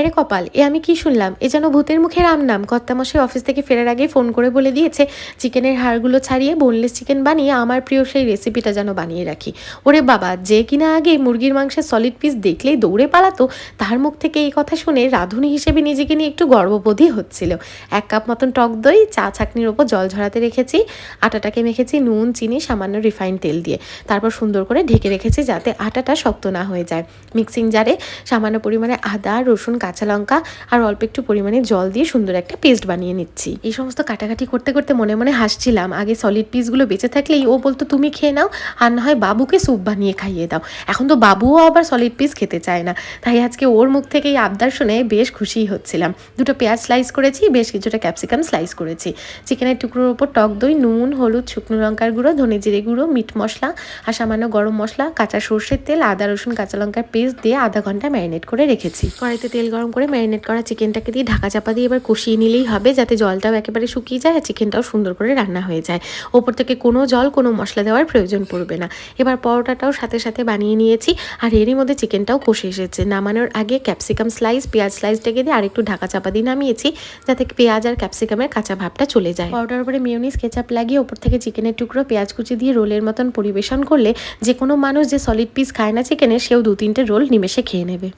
হায়রে কপাল। এ আমি কি শুনলাম? এ যেন ভূতের মুখে রাম নাম। কর্তামশাই অফিস থেকে ফেরার আগে ফোন করে বলে দিয়েছে, চিকেনের হাড়গুলো ছাড়িয়ে বোনলেস চিকেন বানিয়ে আমার প্রিয় সেই রেসিপিটা যেন বানিয়ে রাখি। ওরে বাবা, যে কিনা আগে মুরগির মাংসের সলিড পিস দেখলেই দৌড়ে পালাতো, তার মুখ থেকে এই কথা শুনে রাঁধুনি হিসেবে নিজেকে নিয়ে একটু গর্ববোধই হচ্ছিল। এক কাপ মতন টক দই, চা ছাকনির ওপর জল ঝরাতে রেখেছি, আটাটাকে মেখেছি নুন, চিনি, সামান্য রিফাইন তেল দিয়ে। তারপর সুন্দর করে ঢেকে রেখেছি যাতে আটাটা শক্ত না হয়ে যায়। মিক্সিং জারে সামান্য পরিমাণে আদা, রসুন কাঁচা লঙ্কা আর অল্প একটু পরিমাণে জল দিয়ে সুন্দর একটা পেস্ট বানিয়ে নিচ্ছি। এই সমস্ত কাটাকাটি করতে করতে মনে মনে হাসছিলাম। আগে সলিড পিসগুলো বেঁচে থাকলেই ও বলতো, তুমি খেয়ে নাও আর না হয় বাবুকে স্যুপ বানিয়ে খাইয়ে দাও। এখন তো বাবুও আবার সলিড পিস খেতে চায় না। তাই আজকে ওর মুখ থেকে এই আবদার শুনে বেশ খুশিই হচ্ছিলাম। দুটো পেঁয়াজ স্লাইস করেছি, বেশ কিছুটা ক্যাপসিকাম স্লাইস করেছি। চিকেনের টুকরোর ওপর টক দই, নুন, হলুদ, শুকনো লঙ্কার গুঁড়ো, ধনে জিরে গুঁড়ো, মিট মশলা আর সামান্য গরম মশলা, কাঁচা সর্ষের তেল, আদা, রসুন, কাঁচা লঙ্কার পেস্ট দিয়ে আধা ঘণ্টা ম্যারিনেট করে রেখেছি। কড়াইতে তেল গরম করে ম্যারিনেট করা চিকেনটাকে দিয়ে ঢাকা চাপা দিয়ে এবার কষিয়ে নিলেই হবে যাতে জলটাও একেবারে শুকিয়ে যায় আর চিকেনটাও সুন্দর করে রান্না হয়ে যায়। ওপর থেকে কোনো জল, কোনো মশলা দেওয়ার প্রয়োজন পড়বে না। এবার পরোটাটাও সাথে সাথে বানিয়ে নিয়েছি আর এরই মধ্যে চিকেনটাও কষে এসেছে। নামানোর আগে ক্যাপসিকাম স্লাইস, পেঁয়াজ স্লাইসটাকে দিয়ে আরেকটু ঢাকা চাপা দিয়ে নামিয়েছি যাতে পেঁয়াজ আর ক্যাপসিকামের কাঁচা ভাবটা চলে যায়। পরোটার উপরে মিউনিস কেচাপ লাগিয়ে ওপর থেকে চিকেনের টুকরো পেঁয়াজ কুচি দিয়ে রোলের মতন পরিবেশন করলে যে কোনো মানুষ যে সলিড পিস খায় না চিকেনের, সেও দু তিনটে রোল নিমেষে খেয়ে নেবে।